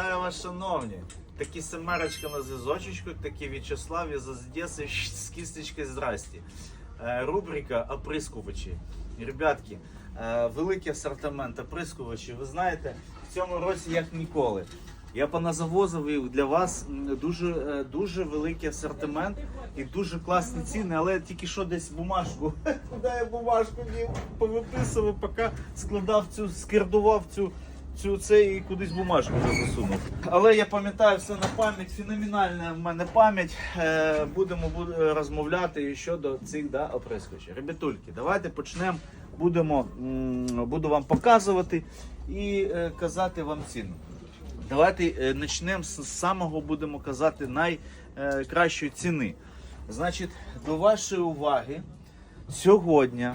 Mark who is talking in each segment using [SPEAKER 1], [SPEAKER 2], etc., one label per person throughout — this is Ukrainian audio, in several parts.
[SPEAKER 1] Вітаю вас, шановні! Такі семерочка на зв'язочечку, такі В'ячеслав із Одеси з кістечки здрасті. Е, Рубрика оприскувачі. Ребятки, е, великий асортимент оприскувачів. Ви знаєте, в цьому році як ніколи. Я поназавозив для вас дуже, е, дуже великий асортимент і дуже класні ціни, але тільки що десь бумажку. Куди я бумажку повиписував, поки складав цю, скердував цю цю це і кудись бумажку засунув. Але я пам'ятаю все на пам'ять, феноменальна в мене пам'ять. Е, будемо розмовляти щодо цих да, оприскувачів. Ребятульки, давайте почнемо. Будемо, буду вам показувати і е, казати вам ціну. Давайте е, почнемо з самого, будемо казати, найкращої ціни. Значить, до вашої уваги, сьогодні е,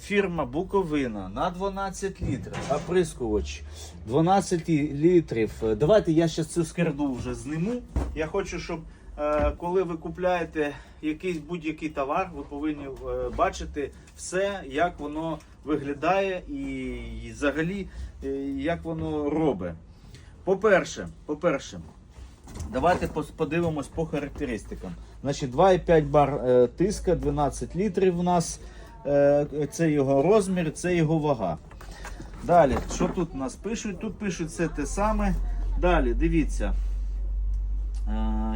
[SPEAKER 1] фірма Буковина на 12 літрів, оприскувач 12 літрів. Е, Давайте я зараз цю скерду вже зниму. Я хочу, щоб е, коли ви купляєте якийсь будь-який товар, ви повинні е, бачити все, як воно виглядає і, взагалі е, як воно робить. По-перше, по-перше, давайте подивимось по характеристикам. Значить, 2,5 бар е, тиска, 12 літрів у нас. Е, це його розмір, це його вага. Далі, що тут у нас пишуть? Тут пишуть все те саме. Далі, дивіться.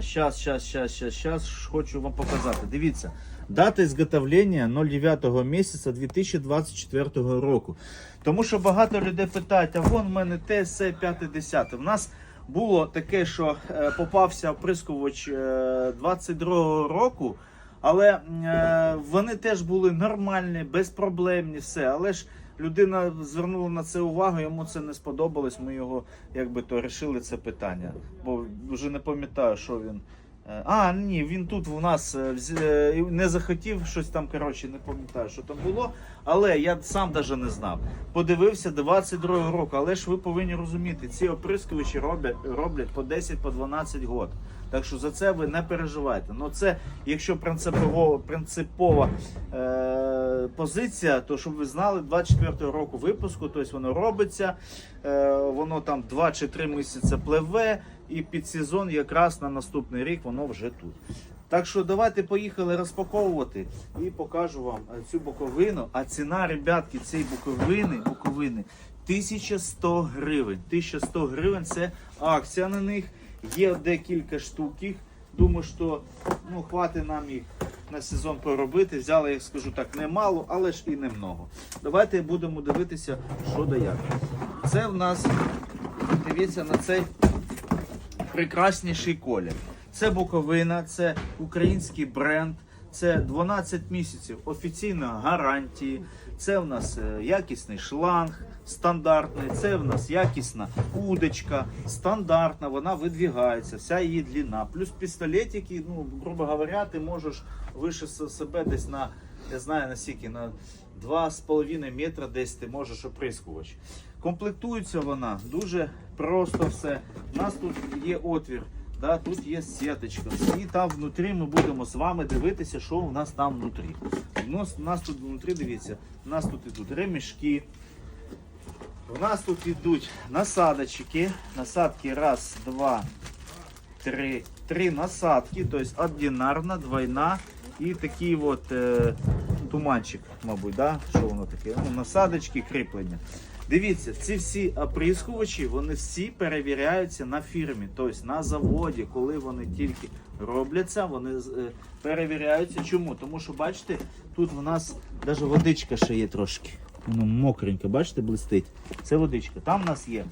[SPEAKER 1] Щас, щас, щас, щас, щас, хочу вам показати. Дивіться, дата ізготовлення 09 місяця 2024 року. Тому що багато людей питають, а вон в мене те, все, 50. У нас було таке, що е, попався оприскувач е, 22 року, але е, вони теж були нормальні, безпроблемні, все. Але ж людина звернула на це увагу, йому це не сподобалось. Ми його якби то рішили це питання. Бо вже не пам'ятаю, що він. Е, А, ні, він тут у нас е, е, не захотів щось там, коротше, не пам'ятаю, що там було. Але я сам навіть не знав. Подивився 22 року, але ж ви повинні розуміти, ці оприскувачі роблять, роблять по 10 по 12 год. Так що за це ви не переживайте. Ну це, якщо принципово, принципова е, позиція, то щоб ви знали, 24 року випуску, тобто воно робиться, е, воно там 2 чи 3 місяці пливе, і під сезон якраз на наступний рік воно вже тут. Так що давайте поїхали розпаковувати і покажу вам е, цю буковину. А ціна, ребятки, цієї буковини, буковини 1100 гривень. 1100 гривень це акція на них. Є декілька штук. Думаю, що ну, хватить нам їх на сезон поробити. Взяли, як скажу так, немало, але ж і немного. Давайте будемо дивитися, що да як. Це в нас, дивіться на цей прекрасніший колір. Це Буковина, це український бренд, це 12 місяців офіційної гарантії. Це в нас е, якісний шланг стандартний, це в нас якісна удочка, стандартна, вона видвігається, вся її длина. Плюс пістолетики, ну, грубо говоря, ти можеш вище себе десь на, я знаю на скільки, на 2,5 метра десь ти можеш оприскувач. Комплектується вона дуже просто все. У нас тут є отвір, да, тут є сіточка. І там внутрі ми будемо з вами дивитися, що у нас там внутрі. У нас, у нас тут внутрі, дивіться, у нас тут ідуть ремішки. У нас тут йдуть насадочки. Насадки раз, два, три. Три насадки, тобто одинарна, двойна і такий от е, туманчик, мабуть, да? що воно таке? Ну, насадочки, кріплення. Дивіться, ці всі оприскувачі, вони всі перевіряються на фірмі, тобто на заводі, коли вони тільки робляться, вони е, перевіряються. Чому? Тому що, бачите, тут в нас навіть водичка ще є трошки. Воно мокреньке, бачите, блистить. Це водичка. Там у нас є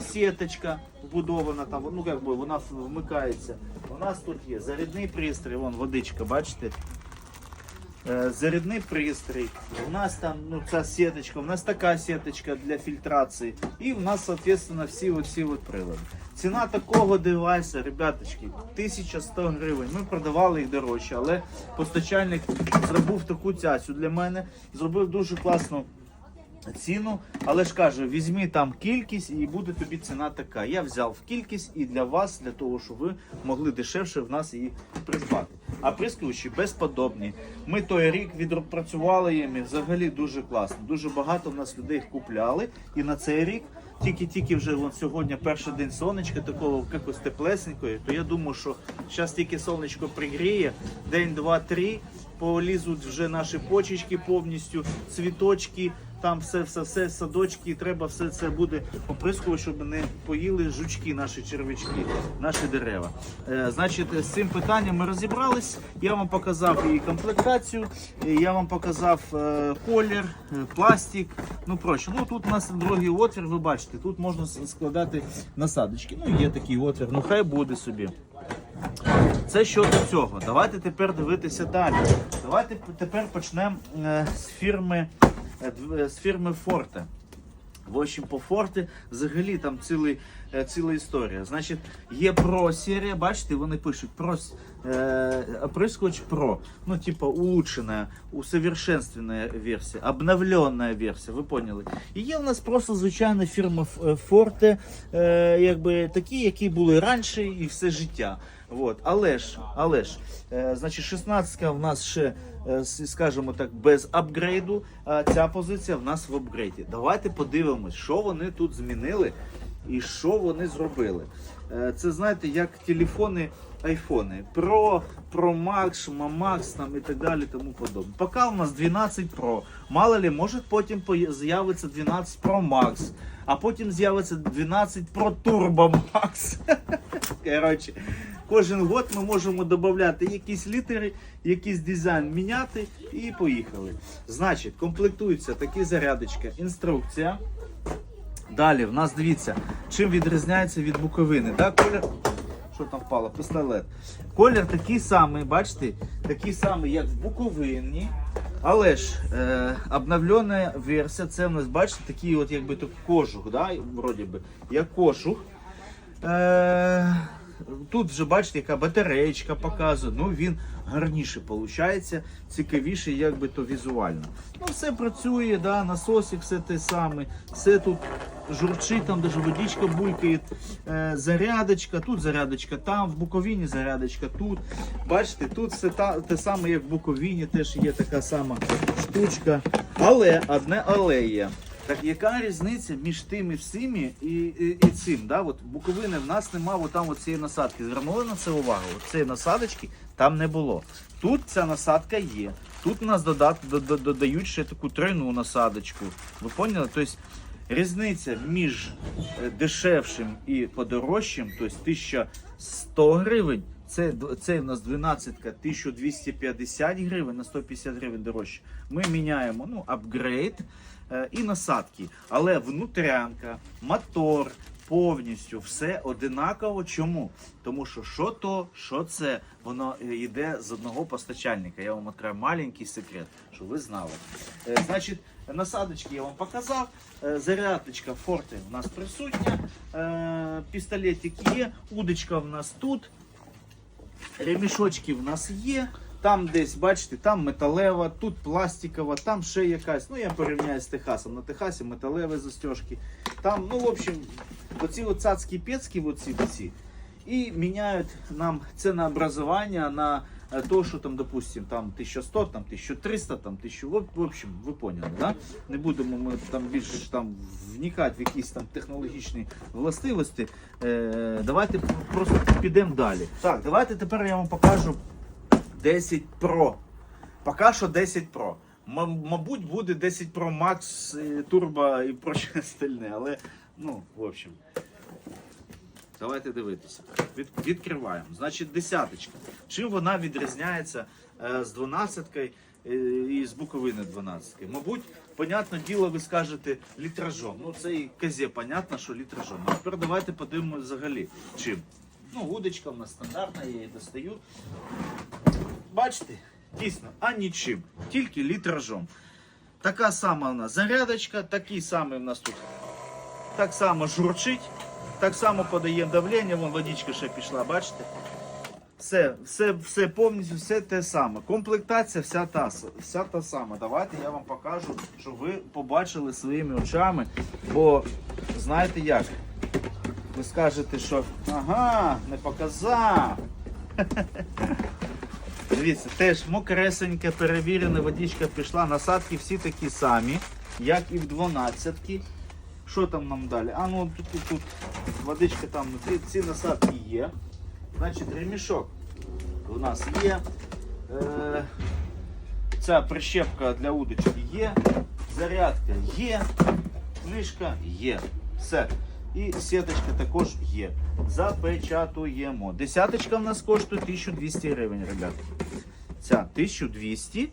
[SPEAKER 1] сіточка вбудована, там, ну як би вона вмикається. У нас тут є зарядний пристрій, вон водичка, бачите? Е, Зарядний пристрій. У нас там ну, ця сіточка, у нас така сіточка для фільтрації. І в нас, соответственно, всі оці прилади. Ціна такого девайса, ребяточки, 1100 гривень. Ми продавали їх дорожче, але постачальник зробив таку цяцю для мене. Зробив дуже класну ціну, але ж каже, візьми там кількість і буде тобі ціна така. Я взяв кількість і для вас, для того, щоб ви могли дешевше в нас її придбати. А прискувачі безподобні. Ми той рік відпрацювали їм і взагалі дуже класно. Дуже багато в нас людей їх купляли. І на цей рік тільки-тільки вже вон, сьогодні перший день сонечка такого якось теплесенької, то я думаю, що зараз тільки сонечко пригріє, день, два, три, полізуть вже наші почечки повністю, цвіточки, там все, все, все, садочки, і треба все це буде оприскувати, щоб не поїли жучки, наші червячки, наші дерева. Е, значить, з цим питанням ми розібрались. Я вам показав і комплектацію, я вам показав е, колір, е, пластик. Ну проще. Ну тут у нас другий отвір, ви бачите, тут можна складати насадочки. Ну, є такий отвір, ну хай буде собі. Це щодо цього. Давайте тепер дивитися далі. Давайте тепер почнемо е, з фірми з фірми Forte. В общем, по Форте взагалі там цілий, е, ціла історія. Значить, є Pro серія, бачите, вони пишуть про е, оприскувач Pro. Ну, типа улучшена, усовершенствованная версія, обновленная версія, ви поняли. І є у нас просто звичайна фірма Ф- е, Forte, е, якби такі, які були раніше і все життя. Вот. Але ж, але ж, е, значить, 16 в нас ще, е, скажімо так, без апгрейду, а ця позиція в нас в апгрейді. Давайте подивимось, що вони тут змінили і що вони зробили. Е, Це знаєте, як телефони, айфони. Pro, Pro Max, Max там і так далі, тому подобне. Поки у нас 12 Pro. Мало ли, може потім з'явиться 12 Pro Max, а потім з'явиться 12 Pro Turbo Max. Коротше, кожен год ми можемо додати якісь літери, якийсь дизайн міняти і поїхали. Значить, комплектується такі зарядочка, інструкція. Далі в нас дивіться, чим відрізняється від буковини. Да? Колір, що там впало? Пістолет. Колір такий самий, бачите, такий самий, як в буковині. Але ж е, обновлена версія, це в нас, бачите, такий от якби то кожух, да? вроді би, як кожух. Е, тут вже бачите, яка батареєчка показує. Ну він гарніше виходить, цікавіше, якби то візуально. Ну, все працює, да, насосик все те саме, все тут журчить, там даже водичка булькає, е, зарядочка, тут зарядочка там, в Буковині зарядочка тут. Бачите, тут все та, те саме, як в Буковині, теж є така сама штучка. Але одне але є. Так яка різниця між тими всіми і, і, і цим? Да? От Буковини в нас нема от цієї насадки. Звернули на це увагу? Цієї насадочки там не було. Тут ця насадка є. Тут у нас додат, до- до- додають ще таку тройну насадочку. Ви поняли? Тобто різниця між е, дешевшим і подорожчим, тобто 1100 гривень. Це, це в нас 12 ка 1250 гривень на 150 гривень дорожче. Ми міняємо ну, апгрейд е, і насадки. Але внутрянка, мотор, повністю все одинаково. Чому? Тому що що то, що це, воно е, йде з одного постачальника. Я вам відкрию маленький секрет, щоб ви знали. Е, Значить, насадочки я вам показав. Е, Зарядочка Форте у нас присутня. Е, Пістолетик є, удочка в нас тут. Ремішочки в нас є. Там десь, бачите, там металева, тут пластикова, там ще якась. Ну, я порівняю з Техасом. На Техасі металеві застежки. Там, ну, в общем, оці от цацькі пецькі, оці, всі. І міняють нам це на е, то, що там, допустим, там 1100, там 1300, там 1000, в общем, ви поняли, да? Не будемо ми там більше там вникати в якісь там технологічні властивості. Е, давайте просто підемо далі. Так, давайте тепер я вам покажу 10 Pro. Поки що 10 Pro. М- мабуть, буде 10 Pro Max, е, Turbo і проще остальне, але ну, в общем. Давайте дивитися. Від, відкриваємо. Значить, десяточка. Чим вона відрізняється е, з 12 е, і з Буковини 12? Мабуть, понятне діло, ви скажете літражом. Ну, це і казе, понятно, що літражом. А тепер давайте подивимося взагалі, чим. Ну, удочка в нас стандартна, я її достаю. Бачите, дійсно, а нічим. Тільки літражом. Така сама у нас зарядочка, такий самий у нас тут. Так само журчить, так само подає давлення, вон водичка ще пішла, бачите? Все, все, все повністю, все те саме. Комплектація вся та, вся та сама. Давайте я вам покажу, щоб ви побачили своїми очами. Бо знаєте як? Ви скажете, що ага, не показав. Дивіться, теж мокресеньке, перевірене, водичка пішла. Насадки всі такі самі, як і в 12-ки. Що там нам далі? А ну тут, тут, тут водичка там внутрі, ці насадки є. Значить, ремішок у нас є. Е, ця прищепка для удочки є. Зарядка є. Книжка є. Все. І сіточка також є. Запечатуємо. Десяточка в нас коштує 1200 гривень, ребят. Ця 1200.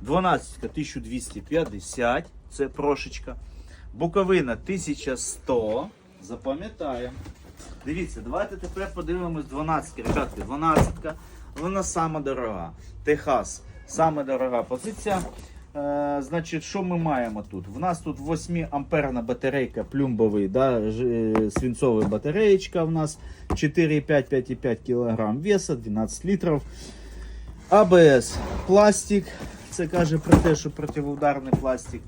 [SPEAKER 1] 12 1250. Це прошечка. Буковина 1100. Запам'ятаємо. Дивіться, давайте тепер подивимось 12. Ребятки, 12. Вона сама дорога. Техас. Саме дорога позиція. Е, значить, що ми маємо тут? В нас тут 8 амперна батарейка, плюмбовий, да, е, свинцова батареєчка у нас 4,5-5,5 кг веса, 12 літрів. АБС пластик. Це каже про те, що противоударний пластик.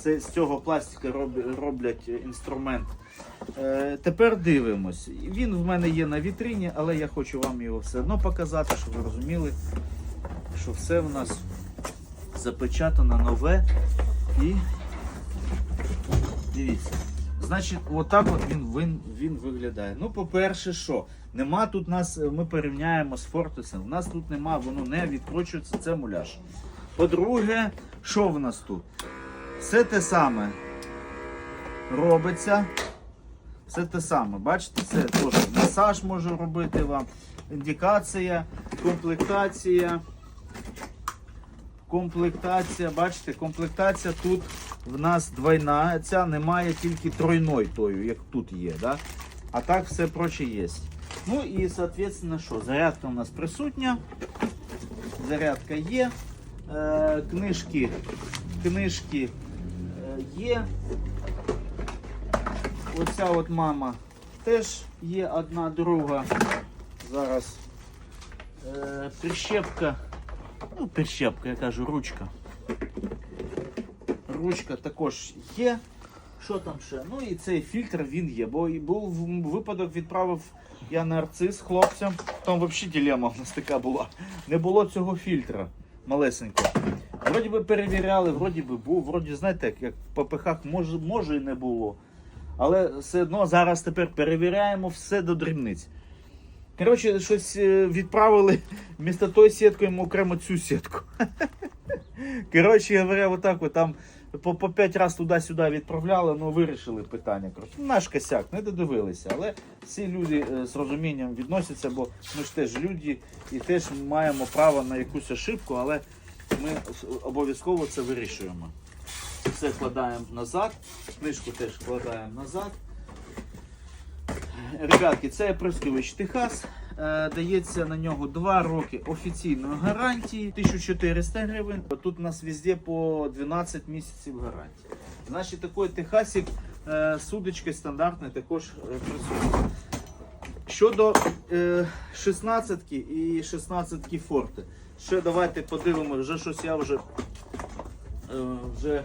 [SPEAKER 1] Це з цього пластика роб- роблять інструмент. Е, тепер дивимось. Він в мене є на вітрині, але я хочу вам його все одно показати, щоб ви розуміли, що все в нас запечатано нове і дивіться. Значить, отак от він, він, він виглядає. Ну, по-перше, що? Нема тут нас, ми порівняємо з Фортесом. У нас тут нема, воно не відкручується, це муляж. По-друге, що в нас тут? Все те саме робиться. Все те саме. Бачите, це теж масаж можу робити вам. Індикація, комплектація. Комплектація, бачите, комплектація тут в нас двойна, ця немає тільки тройної тою, як тут є. Да? А так все проче є. Ну і, соответственно, що? Зарядка у нас присутня. Зарядка є. Е, книжки, книжки є. Оця от мама теж є одна друга. Зараз е, прищепка. Ну, прищепка, я кажу, ручка. Ручка також є. Що там ще? Ну і цей фільтр він є. Бо був випадок, відправив я на арциз хлопцям. Там взагалі дилема в нас така була. Не було цього фільтра малесенького. Вроді би перевіряли, вроді би був, вроді, знаєте, як, як в ППХ може, може і не було. Але все одно зараз тепер перевіряємо все до дрібниць. Коротше, щось е, відправили вмісто тої сітки йому окремо цю сітку. Коротше говоря, отак от там по, по 5 разів туди-сюди відправляли, ну вирішили питання. Коротше, наш косяк, не додивилися. Але всі люди е, з розумінням відносяться, бо ми ж теж люди і теж маємо право на якусь ошибку, але ми обов'язково це вирішуємо. Все складаємо назад, книжку теж складаємо назад. Ребятки, це прискорювач Техас. Е, Дається на нього 2 роки офіційної гарантії, 1400 гривень. Тут у нас везде по 12 місяців гарантії. Значить, такий Техасик е, з удочкою стандартний також е, присутній. Щодо е, 16 і 16 форти. Ще давайте подивимося, вже щось я вже, е, вже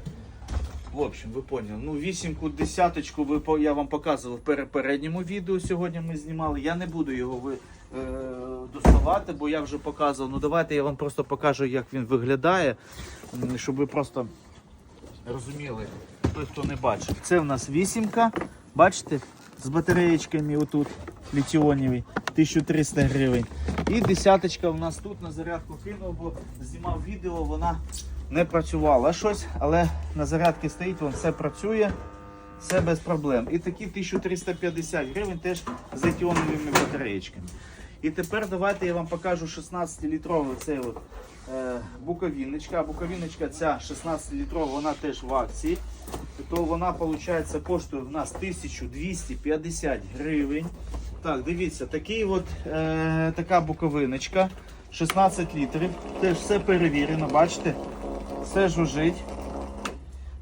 [SPEAKER 1] в общем, ви поняли. Ну, вісімку, десяточку ви, я вам показував в перепередньому відео. Сьогодні ми знімали. Я не буду його ви, е, доставати, бо я вже показував. Ну давайте я вам просто покажу, як він виглядає, щоб ви просто розуміли, той, хто не бачив. Це в нас вісімка, бачите, з батареєчками отут, літіоніві, 1300 гривень. І десяточка у нас тут на зарядку кинув, бо знімав відео, вона не працювала щось, але на зарядці стоїть, вон все працює, все без проблем. І такі 1350 гривень теж з літіоновими батареєчками. І тепер давайте я вам покажу 16-літровий цей от, е, буковіночка. Буковіночка ця 16-літрова, вона теж в акції. То вона, виходить, коштує в нас 1250 гривень. Так, дивіться, такий от, е, така буковиночка. 16 літрів. Теж все перевірено, бачите? Все жужить.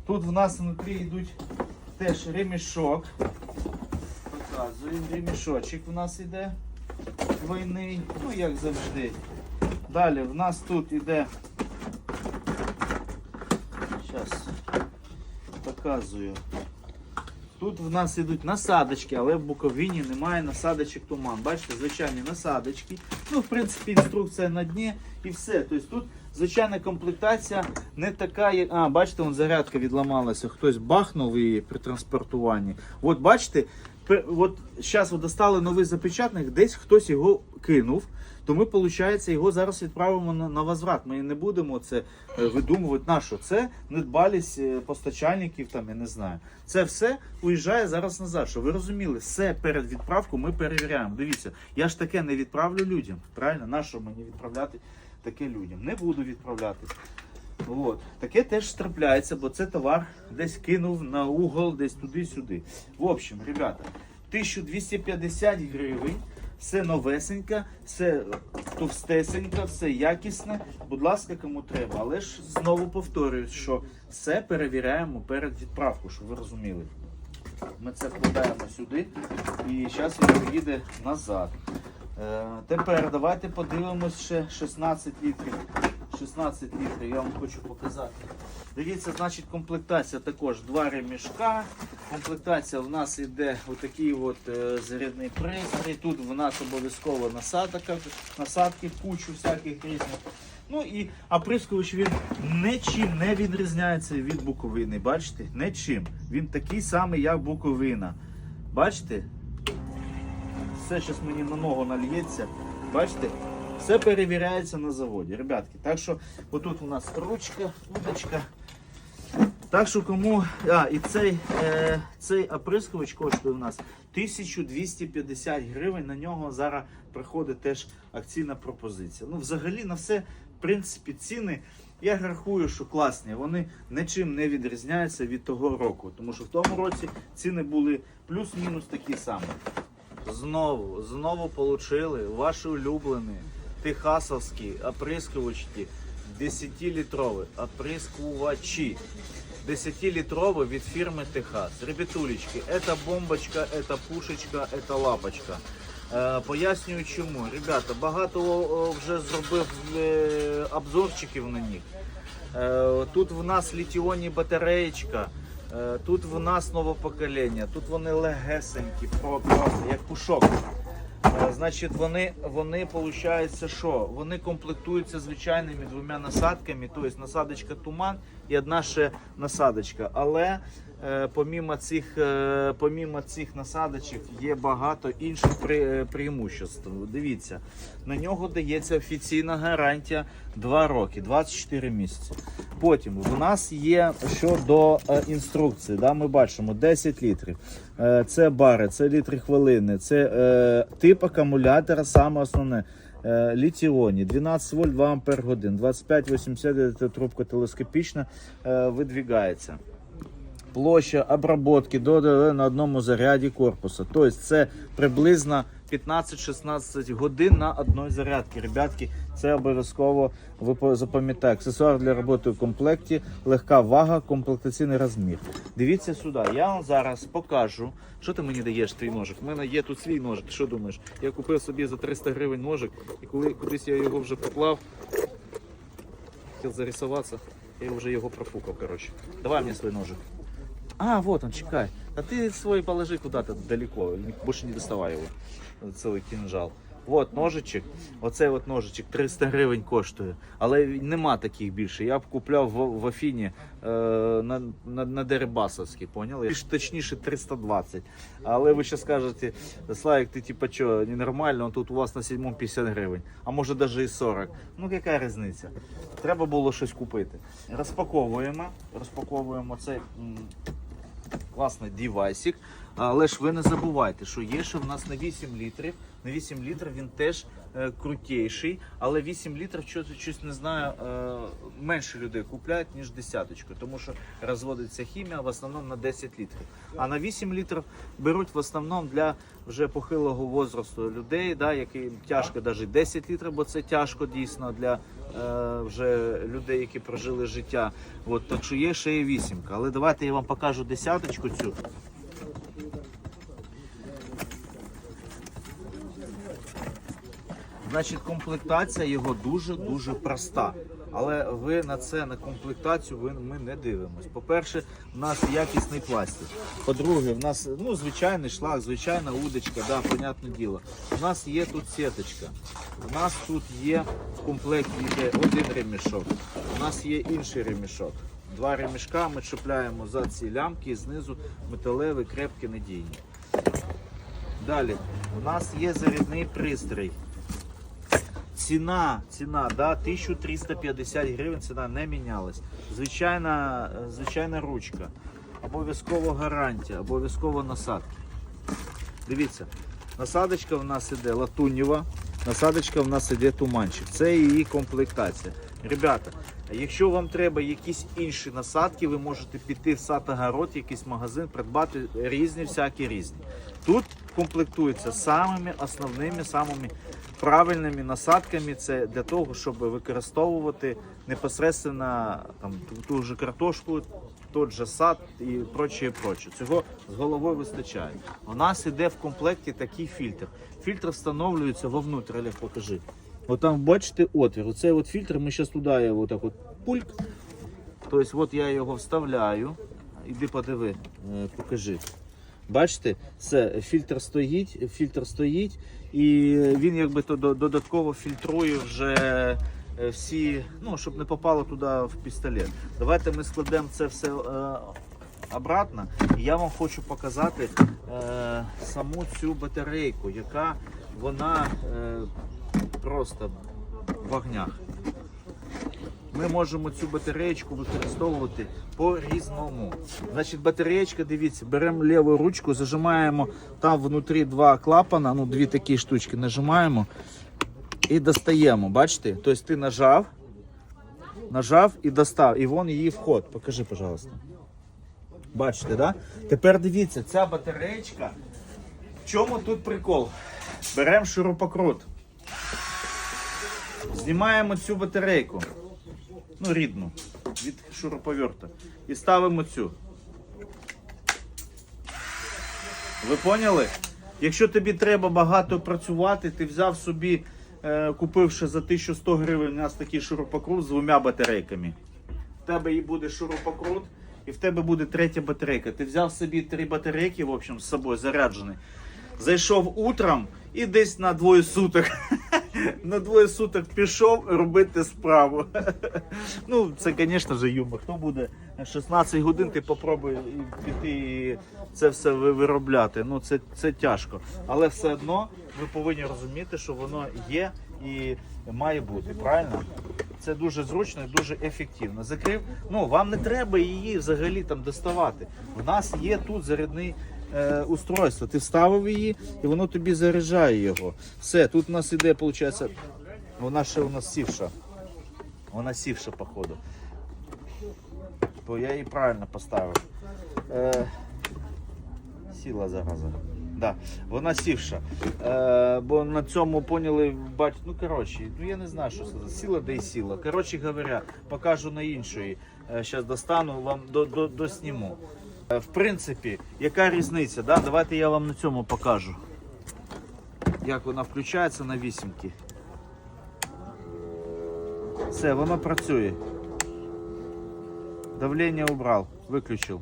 [SPEAKER 1] Тут в нас внутрі йдуть теж ремішок. Показую, ремішочок в нас іде двойний, ну як завжди. Далі в нас тут іде. Зараз показую. Тут в нас ідуть насадочки, але в Буковині немає насадочок туман. Бачите, звичайні насадочки. Ну, в принципі, інструкція на дні і все. Тобто тут звичайна комплектація не така, як. А, бачите, вон зарядка відламалася. Хтось бахнув її при транспортуванні. От бачите, от зараз достали новий запечатник, десь хтось його кинув. То ми, виходить, його зараз відправимо на, на возврат. Ми не будемо це е, видумувати на що. Це недбалість е, постачальників, там, я не знаю. Це все уїжджає зараз назад. Щоб ви розуміли, все перед відправкою ми перевіряємо. Дивіться, я ж таке не відправлю людям. Правильно? На що мені відправляти таке людям? Не буду відправляти. От. Таке теж трапляється, бо це товар десь кинув на угол, десь туди-сюди. В общем, ребята, 1250 гривень. Все новесеньке, все товстесеньке, все якісне. Будь ласка, кому треба. Але ж знову повторюю, що все перевіряємо перед відправкою, щоб ви розуміли. Ми це вкладаємо сюди і зараз він їде назад. Е, тепер давайте подивимось ще 16 літрів. 16 літрів я вам хочу показати. Дивіться, значить, комплектація також два ремішка. Комплектація в нас йде отакий от е, зарядний пристрій. Тут в нас обов'язково насадка, насадки, кучу всяких різних. Ну і оприскувач він нічим не відрізняється від буковини. Бачите? Нічим. Він такий самий, як буковина. Бачите? Все зараз мені на ногу нальється. Бачите? Все перевіряється на заводі. Ребятки, так що отут у нас ручка, удочка. Так що кому. А, і цей, е, цей оприскувач коштує у нас 1250 гривень. На нього зараз приходить теж акційна пропозиція. Ну, взагалі на все, в принципі, ціни. Я рахую, що класні. Вони нічим не відрізняються від того року. Тому що в тому році ціни були плюс-мінус такі самі. Знову, знову получили ваші улюблені техасовські оприскувачі 10-літрові оприскувачі. 10-літрові від фірми Техас. Ребятулечки, это бомбочка, это пушечка, это лапочка. Е, пояснюю чому. Ребята, багато о, вже зробив е, обзорчиків на них. Е, Тут в нас літіонні батареєчка, е, тут в нас нове покоління, тут вони легесенькі, про- просто як пушок. Е, Значить, вони, вони получається, що? Вони комплектуються звичайними двома насадками, тобто насадочка туман і одна ще насадочка. Але помімо цих, е, помімо цих насадочок є багато інших е, преимуществ. Дивіться, на нього дається офіційна гарантія 2 роки, 24 місяці. Потім в нас є щодо е, інструкції. Да, ми бачимо 10 літрів. Е, це бари, це літри хвилини, це е, тип акумулятора, саме основне. Е, літіоні, 12 вольт 2 ампер годин, 25-80 трубка телескопічна е, видвігається. Площа обработки до на одному заряді корпуса. Тобто це приблизно 15-16 годин на одній зарядці. Ребятки, це обов'язково по- Аксесуар для роботи в комплекті, легка вага, комплектаційний розмір. Дивіться сюди. Я вам зараз покажу. Що ти мені даєш твій ножик? У мене є тут свій ножик. Що думаєш? Я купив собі за 300 гривень ножик, і коли кудись я його вже поклав, хотів зарисуватися, я вже його профукав. Коротше. Давай мені свій ножик. А, вот он, чекай. А ты свой положи куда-то далеко, больше не доставай его. Целый кинжал. Вот ножичок. Оцей от ножичок 300 гривень коштує. Але нема таких більше. Я б купляв в, в Афіні е, на, на, на Дерибасовській, поняли? Більш точніше 320. Але ви ще скажете, Славік, ти типа що, ненормально, тут у вас на 7 50 гривень, а може навіть і 40. Ну яка різниця? Треба було щось купити. Розпаковуємо, розпаковуємо цей. М, класний девайсик. Але ж ви не забувайте, що є ще в нас на 8 літрів. На 8 літрів він теж е, крутіший, але 8 літрів щось, щось не знаю, е, менше людей купляють, ніж десяточку, тому що розводиться хімія в основному на 10 літрів. А на 8 літрів беруть в основному для вже похилого возрасту людей, да, яким тяжко навіть 10 літрів, бо це тяжко дійсно для е, вже людей, які прожили життя. От, так що є ще і вісімка. Але давайте я вам покажу десяточку цю. Значить, комплектація його дуже-дуже проста. Але ви на це на комплектацію ви ми не дивимось. По-перше, в нас якісний пластик. По-друге, в нас ну звичайний шлак, звичайна удочка, да, понятне діло. У нас є тут сіточка. У нас тут є в комплекті йде один ремішок. У нас є інший ремішок. Два ремішка ми чіпляємо за ці лямки і знизу металевий, крепкий, надійний. Далі, у нас є зарядний пристрій. Ціна, ціна, да, 1350 гривень, ціна не мінялась. Звичайна, е, звичайна ручка. Обов'язково гарантія, обов'язково насадки. Дивіться, насадочка в нас іде латунєва, насадочка в нас іде туманчик. Це її комплектація. Ребята, якщо вам треба якісь інші насадки, ви можете піти в сад-огород, якийсь магазин, придбати різні, всякі різні. Тут комплектується самими основними, самими правильними насадками. Це для того, щоб використовувати непосередньо там, ту, ж картошку, тот же сад і прочее, прочее. Цього з головою вистачає. У нас іде в комплекті такий фільтр. Фільтр встановлюється вовнутрь, Олег, покажи. От там бачите отвір. Оцей от фільтр, ми зараз туди його так от пульк. Тобто, от я його вставляю. Іди подиви, е, покажи. Бачите, все, фільтр стоїть, фільтр стоїть, і він якби то додатково фільтрує вже е, всі, ну, щоб не попало туди в пістолет. Давайте ми складемо це все е, обратно. Я вам хочу показати е, саму цю батарейку, яка вона е, просто в огнях. Ми можемо цю батареєчку використовувати по-різному. Значить, батареєчка, дивіться, беремо ліву ручку, зажимаємо там внутрі два клапана, ну дві такі штучки нажимаємо і достаємо. Бачите? Тобто ти нажав, нажав і достав. І вон її вход. Покажи, пожалуйста. Бачите, да? Тепер дивіться, ця батареєчка. В чому тут прикол? Беремо шурупокрут. Знімаємо цю батарейку ну, рідну від шуруповерта. І ставимо цю. Ви поняли? Якщо тобі треба багато працювати, ти взяв собі, е, купивши за 1100 гривень у нас такий шурупокрут з двома батарейками. В тебе і буде шурупокрут, і в тебе буде третя батарейка. Ти взяв собі три батарейки, в общем, з собою заряджені. Зайшов утром і десь на двоє суток. На двоє суток пішов робити справу. Ну, це, звісно ж, юмор. Хто буде 16 годин, ти попробуй піти і це все виробляти. Ну, це, це тяжко. Але все одно ви повинні розуміти, що воно є і має бути. Правильно? Це дуже зручно і дуже ефективно. Закрив. Ну, вам не треба її взагалі там доставати. У нас є тут зарядний е, устройство. Ти вставив її і воно тобі заряджає його. Все, тут у нас іде, виходить, вона ще у нас сівша. Вона сівша, походу. Бо я її правильно поставив. Е, сіла зараза. Да, вона сівша. Е, бо на цьому поняли, бач, ну коротше, ну я не знаю, що сказати. Сіла де й сіла. Коротше говоря, покажу на іншої. Зараз достану, вам до, до, досніму. Е, в принципі, яка різниця? Да? Давайте я вам на цьому покажу. Як вона включається на вісімки. Все, воно працює. Давлення убрав, виключив.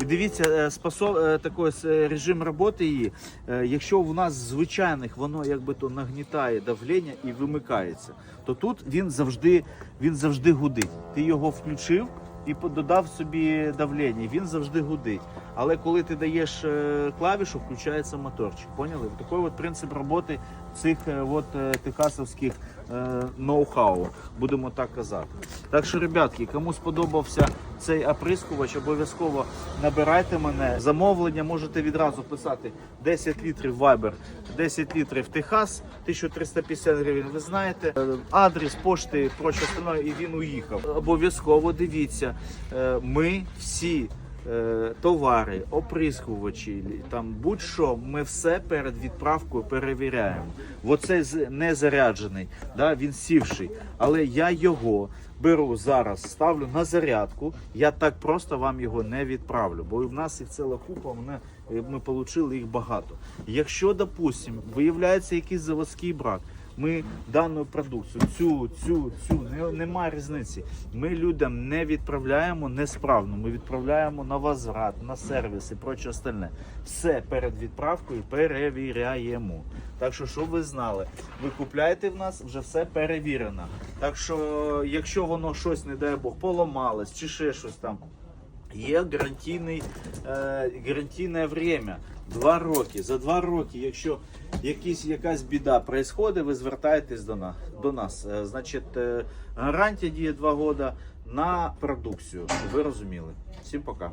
[SPEAKER 1] І дивіться, е, способ, е, такий режим роботи її. Якщо в нас звичайних воно якби то нагнітає давлення і вимикається, то тут він завжди, він завжди гудить. Ти його включив і додав собі давлення, він завжди гудить. Але коли ти даєш е, клавішу, включається моторчик. Поняли? Такий от принцип роботи цих е, от е, техасовських ноу-хау, будемо так казати. Так що, ребятки, кому сподобався цей оприскувач, обов'язково набирайте мене. Замовлення можете відразу писати 10 літрів Viber, 10 літрів Техас, 1350 гривень. Ви знаєте, Е, адрес пошти, проче остальне, і він уїхав. Обов'язково дивіться, е, ми всі. е, Товари, оприскувачі, там будь-що, ми все перед відправкою перевіряємо. Оцей з- не заряджений, да, він сівший. Але я його беру зараз, ставлю на зарядку. Я так просто вам його не відправлю, бо в нас їх ціла купа, мене, е, ми отримали їх багато. Якщо, допустимо, виявляється якийсь заводський брак, Ми дану продукцію, цю, цю, цю, не, немає різниці. Ми людям не відправляємо несправно. Ми відправляємо на возврат, на сервіс і проче остальне. Все перед відправкою перевіряємо. Так що, щоб ви знали, ви купляєте в нас, вже все перевірено. Так що, якщо воно щось, не дай Бог, поламалось чи ще щось там. Є е, гарантійне время. Два роки. За два роки, якщо якісь, якась біда відбувається, ви звертаєтесь до нас. Е, до нас. Значить, е, гарантія діє два роки на продукцію. Ви розуміли. Всім пока.